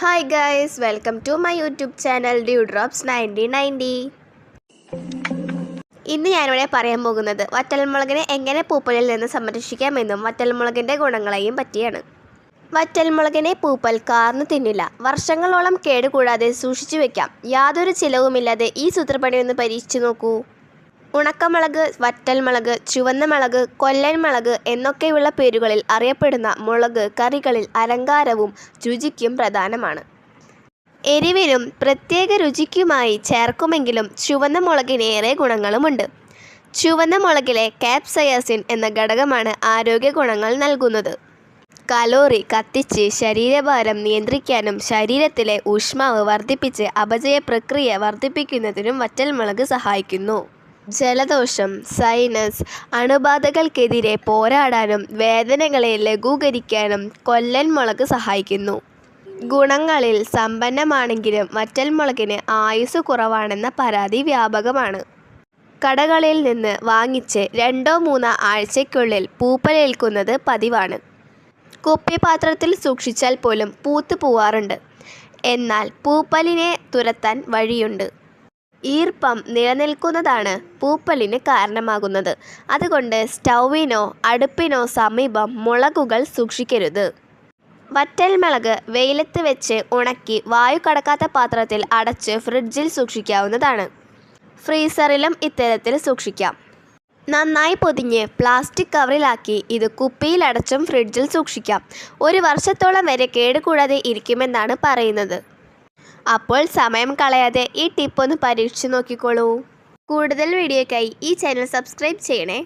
Hi guys welcome to my YouTube channel dew drops nineteen ninety ഇന്ന് ഞാനിവിടെ പറയാൻ പോകുന്നത് വറ്റൽമുളകിനെ എങ്ങനെ പൂപ്പലിൽ നിന്ന് സംരക്ഷിക്കാമെന്നും വറ്റൽമുളകിന്റെ ഗുണങ്ങളെയും പറ്റിയാണ്. വറ്റൽമുളകിനെ പൂപ്പൽ കാർന്നു തിന്നില്ല. വർഷങ്ങളോളം കേടുകൂടാതെ സൂക്ഷിച്ചു വെക്കാം. യാതൊരു ചിലവുമില്ലാതെ ഈ സൂത്രപ്പണി ഒന്ന് പരീക്ഷിച്ചു നോക്കൂ. ഉണക്കമുളക് വറ്റൽമുളക് ചുവന്ന മുളക് കൊല്ലൻ മുളക് എന്നൊക്കെയുള്ള പേരുകളിൽ അറിയപ്പെടുന്ന മുളക് കറികളിൽ അലങ്കാരവും രുചിക്കും പ്രധാനമാണ്. എരിവിനും പ്രത്യേക രുചിക്കുമായി ചേർക്കുമെങ്കിലും ചുവന്ന മുളകിനേറെ ഗുണങ്ങളുമുണ്ട്. ചുവന്ന മുളകിലെ കാപ്സയാസിൻ എന്ന ഘടകമാണ് ആരോഗ്യ ഗുണങ്ങൾ നൽകുന്നത്. കലോറി കത്തിച്ച് ശരീരഭാരം നിയന്ത്രിക്കാനും ശരീരത്തിലെ ഊഷ്മാവ് വർദ്ധിപ്പിച്ച് അപചയ പ്രക്രിയ വർദ്ധിപ്പിക്കുന്നതിനും വറ്റൽമുളക് സഹായിക്കുന്നു. ജലദോഷം സൈനസ് അണുബാധകൾക്കെതിരെ പോരാടാനും വേദനകളെ ലഘൂകരിക്കാനും കൊല്ലൻ മുളക് സഹായിക്കുന്നു. ഗുണങ്ങളിൽ സമ്പന്നമാണെങ്കിലും വറ്റൽമുളകിന് ആയുസ് കുറവാണെന്ന പരാതി വ്യാപകമാണ്. കടകളിൽ നിന്ന് വാങ്ങിച്ച് രണ്ടോ മൂന്നോ ആഴ്ചയ്ക്കുള്ളിൽ പൂപ്പലേൽക്കുന്നത് പതിവാണ്. കുപ്പിപാത്രത്തിൽ സൂക്ഷിച്ചാൽ പോലും പൂത്തു പോവാറുണ്ട്. എന്നാൽ പൂപ്പലിനെ തുരത്താൻ വഴിയുണ്ട്. ഈർപ്പം നിലനിൽക്കുന്നതാണ് പൂപ്പലിന് കാരണമാകുന്നത്. അതുകൊണ്ട് സ്റ്റൗവിനോ അടുപ്പിനോ സമീപം മുളകുകൾ സൂക്ഷിക്കരുത്. വറ്റൽമുളക് വെയിലത്ത് വെച്ച് ഉണക്കി വായു കടക്കാത്ത പാത്രത്തിൽ അടച്ച് ഫ്രിഡ്ജിൽ സൂക്ഷിക്കാവുന്നതാണ്. ഫ്രീസറിലും ഇത്തരത്തിൽ സൂക്ഷിക്കാം. നന്നായി പൊതിഞ്ഞ് പ്ലാസ്റ്റിക് കവറിലാക്കി ഇത് കുപ്പിയിലടച്ചും ഫ്രിഡ്ജിൽ സൂക്ഷിക്കാം. ഒരു വർഷത്തോളം വരെ കേടുകൂടാതെ ഇരിക്കുമെന്നാണ് പറയുന്നത്. അപ്പോൾ സമയം കളയാതെ ഈ ടിപ്പ് ഒന്ന് പരീക്ഷിച്ച് നോക്കിക്കോളൂ. കൂടുതൽ വീഡിയോയ്ക്കായി ഈ ചാനൽ സബ്സ്ക്രൈബ് ചെയ്യണേ.